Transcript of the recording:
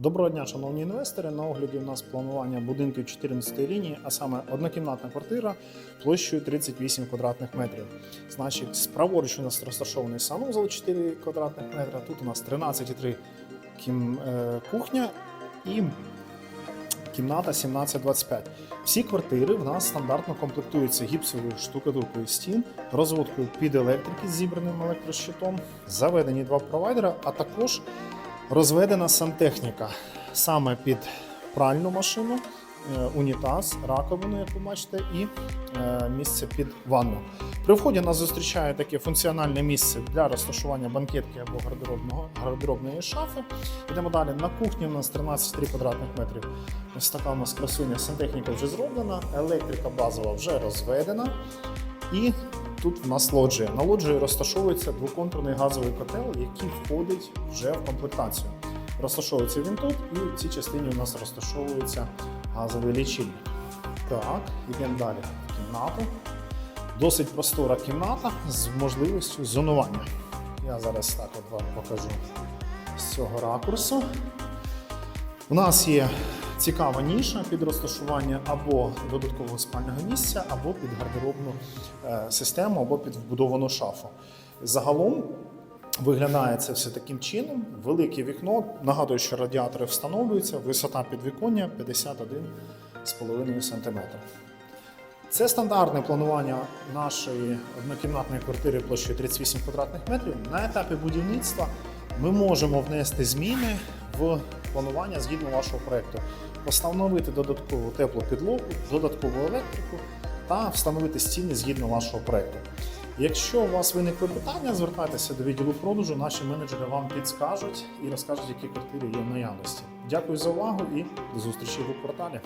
Доброго дня, шановні інвестори. На огляді у нас планування будинків 14 лінії, а саме однокімнатна квартира площею 38 квадратних метрів. Значить, справоруч у нас розташований санузел 4 квадратних метра. Тут у нас 13,3 кім, е, кухня і кімната 17-25. Всі квартири в нас стандартно комплектуються гіпсовою штукатуркою стін, розводкою під електрики з зібраним електрощитом, заведені два провайдера, а також розведена сантехніка саме під пральну машину, е, унітаз, раковину, як ви бачите, і е, місце під ванну. При вході нас зустрічає таке функціональне місце для розташування банкетки або гардеробного гардеробної шафи. Йдемо далі. На кухні у нас 13,3 квадратних метрів. Ось така у нас красуня сантехніка вже зроблена, електрика базова вже розведена. І тут в нас лоджія. На лоджії розташовується двоконтурний газовий котел, який входить вже в комплектацію. Розташовується він тут, і в цій частині у нас розташовується газовий лічильник. Так, йдемо далі в кімнату. Досить простора кімната з можливістю зонування. Я зараз так от вам покажу з цього ракурсу. У нас є цікава ніша під розташування або додаткового спального місця, або під гардеробну е, систему, або під вбудовану шафу. Загалом виглядає це все таким чином. Велике вікно. Нагадую, що радіатори встановлюються, висота підвіконня 51,5 см. Це стандартне планування нашої однокімнатної квартири площею 38 квадратних метрів. На етапі будівництва ми можемо внести зміни в планування згідно вашого проєкту, встановити додаткову теплу підлогу, додаткову електрику та встановити стіни згідно вашого проєкту. Якщо у вас виникли питання, звертайтеся до відділу продажу. Наші менеджери вам підскажуть і розкажуть, які квартири є в наявності. Дякую за увагу і до зустрічі в кварталі.